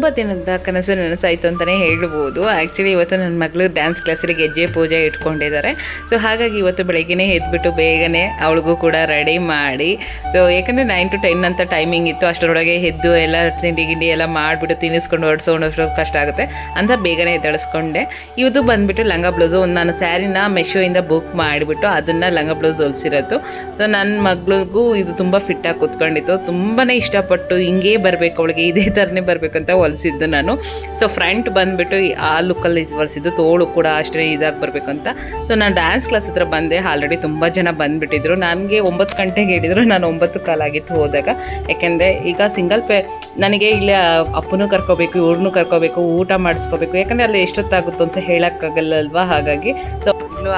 ತುಂಬ ದಿನದ ಕನಸು ನನಸಾಯಿತು ಅಂತಲೇ ಹೇಳ್ಬೋದು. ಆ್ಯಕ್ಚುಲಿ ಇವತ್ತು ನನ್ನ ಮಗಳು ಡ್ಯಾನ್ಸ್ ಕ್ಲಾಸಲ್ಲಿ ಗೆಜ್ಜೆ ಪೂಜೆ ಇಟ್ಕೊಂಡಿದ್ದಾರೆ. ಸೊ ಹಾಗಾಗಿ ಇವತ್ತು ಬೆಳಗ್ಗೆನೇ ಎದ್ಬಿಟ್ಟು ಬೇಗನೆ ಅವಳಿಗೂ ಕೂಡ ರೆಡಿ ಮಾಡಿ. ಸೊ ಯಾಕಂದರೆ ನೈನ್ ಟು ಟೆನ್ ಅಂತ ಟೈಮಿಂಗ್ ಇತ್ತು. ಅಷ್ಟರೊಳಗೆ ಎದ್ದು ಎಲ್ಲ ತಿಂಡಿ ಗಿಂಡಿ ಎಲ್ಲ ಮಾಡಿಬಿಟ್ಟು ತಿನ್ನಿಸ್ಕೊಂಡು ಹೊಡ್ಸ್ಕೊಂಡು ಕಷ್ಟ ಆಗುತ್ತೆ. ಅಂತ ಬೇಗನೆ ಎದ್ದಳಿಸ್ಕೊಂಡೆ. ಇದು ಬಂದುಬಿಟ್ಟು ಲಂಗ ಬ್ಲೌಸು ನಾನು ಸ್ಯಾರಿನ ಮೆಶೋಯಿಂದ ಬುಕ್ ಮಾಡಿಬಿಟ್ಟು ಅದನ್ನು ಲಂಗ ಬ್ಲೌಸ್ ಹೊಲಿಸಿರೋದು. ಸೊ ನನ್ನ ಮಗಳಿಗೂ ಇದು ತುಂಬ ಫಿಟ್ಟಾಗಿ ಕೂತ್ಕೊಂಡಿತ್ತು. ತುಂಬಾ ಇಷ್ಟಪಟ್ಟು ಹಿಂಗೇ ಬರಬೇಕು, ಅವಳಿಗೆ ಇದೇ ಥರನೇ ಬರಬೇಕು ಅಂತ ಹೊಲಿಸಿದ್ದು ನಾನು. ಸೊ ಫ್ರಂಟ್ ಬಂದುಬಿಟ್ಟು ಆ ಲುಕ್ಕಲ್ಲಿ ಹೊಲಿಸಿದ್ದು ತೋಳು ಕೂಡ ಅಷ್ಟೇ ಇದಾಗಿ ಅಂತ ಸೊ ನಾನು ಡ್ಯಾನ್ಸ್ ಕ್ಲಾಸ್ ಹತ್ರ ಬಂದೆ. ಆಲ್ರೆಡಿ ತುಂಬ ಜನ ಬಂದುಬಿಟ್ಟಿದ್ರು. ನನಗೆ ಒಂಬತ್ತು ಗಂಟೆಗೆ ಹೇಳಿದ್ರು. ನಾನು ಒಂಬತ್ತು ಕಾಲಾಗಿತ್ತು ಹೋದಾಗ. ಯಾಕೆಂದರೆ ಈಗ ಸಿಂಗಲ್ ಪೇ ನನಗೆ ಇಲ್ಲಿ ಅಪ್ಪನೂ ಕರ್ಕೋಬೇಕು, ಇವ್ರನ್ನೂ ಕರ್ಕೋಬೇಕು, ಊಟ ಮಾಡಿಸ್ಕೋಬೇಕು. ಯಾಕಂದರೆ ಅಲ್ಲಿ ಎಷ್ಟೊತ್ತಾಗುತ್ತೋ ಅಂತ ಹೇಳೋಕ್ಕಾಗಲ್ಲಲ್ವಾ ಹಾಗಾಗಿ ಸೊ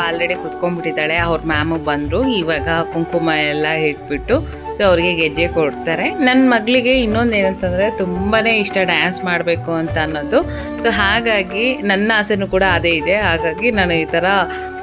ಆಲ್ರೆಡಿ ಕುತ್ಕೊಂಡ್ಬಿಟ್ಟಿದ್ದಾಳೆ. ಅವ್ರ ಮ್ಯಾಮು ಬಂದರು. ಇವಾಗ ಕುಂಕುಮ ಎಲ್ಲ ಇಟ್ಬಿಟ್ಟು ಸೊ ಅವ್ರಿಗೆ ಗೆಜ್ಜೆ ಕೊಡ್ತಾರೆ. ನನ್ನ ಮಗಳಿಗೆ ಇನ್ನೊಂದು ಏನಂತಂದರೆ ತುಂಬಾ ಇಷ್ಟ ಡ್ಯಾನ್ಸ್ ಮಾಡಬೇಕು ಅಂತ ಅನ್ನೋದು. ಸೊ ಹಾಗಾಗಿ ನನ್ನ ಆಸೆನೂ ಕೂಡ ಅದೇ ಇದೆ. ಹಾಗಾಗಿ ನಾನು ಈ ಥರ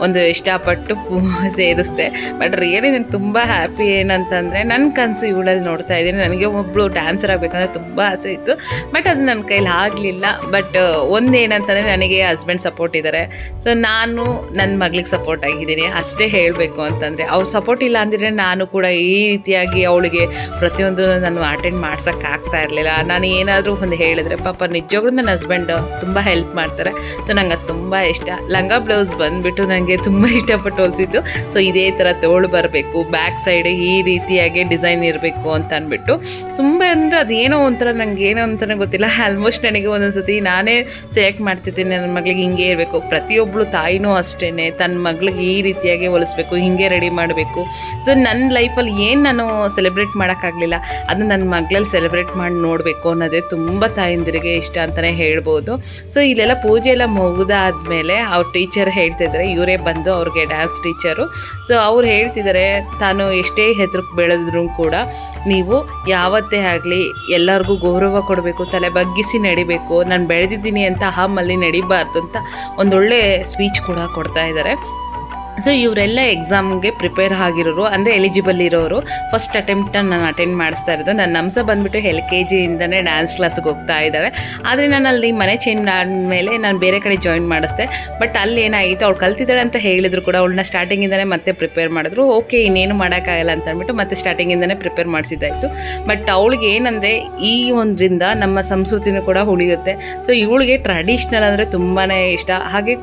ಒಂದು ಇಷ್ಟಪಟ್ಟು ಸೇರಿಸ್ದೆ. ಬಟ್ ರಿಯಲಿ ನಂಗೆ ತುಂಬ ಹ್ಯಾಪಿ ಏನಂತಂದರೆ ನನ್ನ ಕನಸು ಇವಳಲ್ಲಿ ನೋಡ್ತಾ ಇದ್ದೀನಿ. ನನಗೆ ಒಬ್ಬಳು ಡ್ಯಾನ್ಸರ್ ಆಗಬೇಕಂದ್ರೆ ತುಂಬ ಆಸೆ ಇತ್ತು. ಬಟ್ ಅದು ನನ್ನ ಕೈಲಿ ಆಗಲಿಲ್ಲ. ಬಟ್ ಒಂದೇನಂತಂದರೆ ನನಗೆ ಹಸ್ಬೆಂಡ್ ಸಪೋರ್ಟ್ ಇದ್ದಾರೆ ಸೊ ನಾನು ನನ್ನ ಮಗಳಿಗೆ ಸಪೋರ್ಟ್ ಆಗಿದ್ದೀನಿ. ಅಷ್ಟೇ ಹೇಳಬೇಕು ಅಂತಂದರೆ. ಅವ್ರು ಸಪೋರ್ಟ್ ಇಲ್ಲ ಅಂದಿದ್ರೆ ನಾನು ಕೂಡ ಈ ರೀತಿಯಾಗಿ ಅವಳಿಗೆ ಪ್ರತಿಯೊಂದು ನಾನು ಅಟೆಂಡ್ ಮಾಡ್ಸೋಕ್ಕಾಗ್ತಾ ಇರಲಿಲ್ಲ. ನಾನು ಏನಾದರೂ ಒಂದು ಹೇಳಿದ್ರೆ, ಪಾಪ ನಿಜವಾಗ್ಲೂ ನನ್ನ ಹಸ್ಬೆಂಡ್ ತುಂಬ ಹೆಲ್ಪ್ ಮಾಡ್ತಾರೆ. ಸೊ ನಂಗೆ ಅದು ತುಂಬ ಇಷ್ಟ. ಲಂಗ ಬ್ಲೌಸ್ ಬಂದುಬಿಟ್ಟು ನನಗೆ ತುಂಬ ಇಷ್ಟಪಟ್ಟು ಹೊಲಿಸಿದ್ದು. ಸೊ ಇದೇ ಥರ ತೋಳು ಬರಬೇಕು ಬ್ಯಾಕ್ ಸೈಡ್ ಈ ರೀತಿಯಾಗಿ ಡಿಸೈನ್ ಇರಬೇಕು ಅಂತ ಅಂದ್ಬಿಟ್ಟು. ತುಂಬ ಅಂದರೆ ಅದೇನೋ ಒಂಥರ ನನಗೆ ಏನೋ ಅಂತಲೇ ಗೊತ್ತಿಲ್ಲ. ಆಲ್ಮೋಸ್ಟ್ ನನಗೆ ಒಂದೊಂದು ಸತಿ ನಾನೇ ಸೆಲೆಕ್ಟ್ ಮಾಡ್ತಿದ್ದೀನಿ ನನ್ನ ಮಗಳಿಗೆ ಹಿಂಗೆ ಇರಬೇಕು. ಪ್ರತಿಯೊಬ್ಬಳು ತಾಯಿನೂ ಅಷ್ಟೇ ತನ್ನ ಮಗಳಿಗೆ ಈ ರೀತಿಯಾಗಿ ಹೊಲಿಸ್ಬೇಕು, ಹಿಂಗೆ ರೆಡಿ ಮಾಡಬೇಕು. ಸೊ ನನ್ನ ಲೈಫಲ್ಲಿ ಏನು ನಾನು ಸೆಲೆಬ್ರೇಟ್ ಮಾಡೋಕ್ಕಾಗಲಿಲ್ಲ. ಅದು ನನ್ನ ಮಗಳಲ್ಲಿ ಸೆಲೆಬ್ರೇಟ್ ಮಾಡಿ ನೋಡಬೇಕು ಅನ್ನೋದೇ ತುಂಬ ತಾಯಂದಿರಿಗೆ ಇಷ್ಟ ಅಂತಲೇ ಹೇಳ್ಬೋದು. ಸೊ ಇಲ್ಲೆಲ್ಲ ಪೂಜೆ ಎಲ್ಲ ಮುಗಿದಾದ್ಮೇಲೆ ಅವ್ರ ಟೀಚರ್ ಹೇಳ್ತಿದ್ದಾರೆ ಇವರೇ ಬಂದು ಅವ್ರಿಗೆ ಡ್ಯಾನ್ಸ್ ಟೀಚರು ಸೊ ಅವ್ರು ಹೇಳ್ತಿದ್ದಾರೆ ತಾನು ಎಷ್ಟೇ ಹೆದ್ರಕ್ಕೆ ಬೆಳೆದ್ರು ಕೂಡ ನೀವು ಯಾವತ್ತೇ ಆಗಲಿ ಎಲ್ಲರಿಗೂ ಗೌರವ ಕೊಡಬೇಕು, ತಲೆ ಬಗ್ಗಿಸಿ ನಡಿಬೇಕು, ನಾನು ಬೆಳೆದಿದ್ದೀನಿ ಅಂತ ಅಹಮಲ್ಲಿ ನಡಿಬಾರ್ದು ಅಂತ ಒಂದೊಳ್ಳೆ ಸ್ಪೀಚ್ ಕೂಡ ಕೊಡ್ತಾ ಇದ್ದಾರೆ ಸೊ ಇವರೆಲ್ಲ ಎಕ್ಸಾಮ್ಗೆ ಪ್ರಿಪೇರ್ ಆಗಿರೋರು, ಅಂದರೆ ಎಲಿಜಿಬಲ್ ಇರೋರು. ಫಸ್ಟ್ ಅಟೆಂಪ್ಟನ್ನು ನಾನು ಅಟೆಂಡ್ ಮಾಡಿಸ್ತಾ ಇರೋದು. ನನ್ನ ನಮ್ಸ ಬಂದುಬಿಟ್ಟು ಎಲ್ ಕೆ ಜಿಯಿಂದನೇ ಡ್ಯಾನ್ಸ್ ಕ್ಲಾಸ್ಗೆ ಹೋಗ್ತಾ ಇದ್ದಾಳೆ ಆದರೆ ನಾನು ಅಲ್ಲಿ ಮನೆ ಚೇಂಜ್ ಆದಮೇಲೆ ನಾನು ಬೇರೆ ಕಡೆ ಜಾಯಿನ್ ಮಾಡಿಸ್ದೆ. ಬಟ್ ಅಲ್ಲಿ ಏನಾಯಿತು, ಅವ್ಳು ಕಲ್ತಿದ್ದಾಳೆ ಅಂತ ಹೇಳಿದ್ರು ಕೂಡ ಅವಳನ್ನ ಸ್ಟಾರ್ಟಿಂಗಿಂದನೇ ಮತ್ತೆ ಪ್ರಿಪೇರ್ ಮಾಡಿದ್ರು. ಓಕೆ ಇನ್ನೇನು ಮಾಡೋಕ್ಕಾಗಲ್ಲ ಅಂತ ಅಂದ್ಬಿಟ್ಟು ಮತ್ತೆ ಸ್ಟಾರ್ಟಿಂಗಿಂದನೇ ಪ್ರಿಪೇರ್ ಮಾಡಿಸಿದ್ದಾಯಿತು. ಬಟ್ ಅವಳಿಗೆ ಏನಂದರೆ, ಈ ಒಂದರಿಂದ ನಮ್ಮ ಸಂಸ್ಕೃತಿನೂ ಕೂಡ ಉಳಿಯುತ್ತೆ. ಸೊ ಇವಳಿಗೆ ಟ್ರೆಡಿಷ್ನಲ್ ಅಂದರೆ ತುಂಬಾ ಇಷ್ಟ. ಹಾಗೆ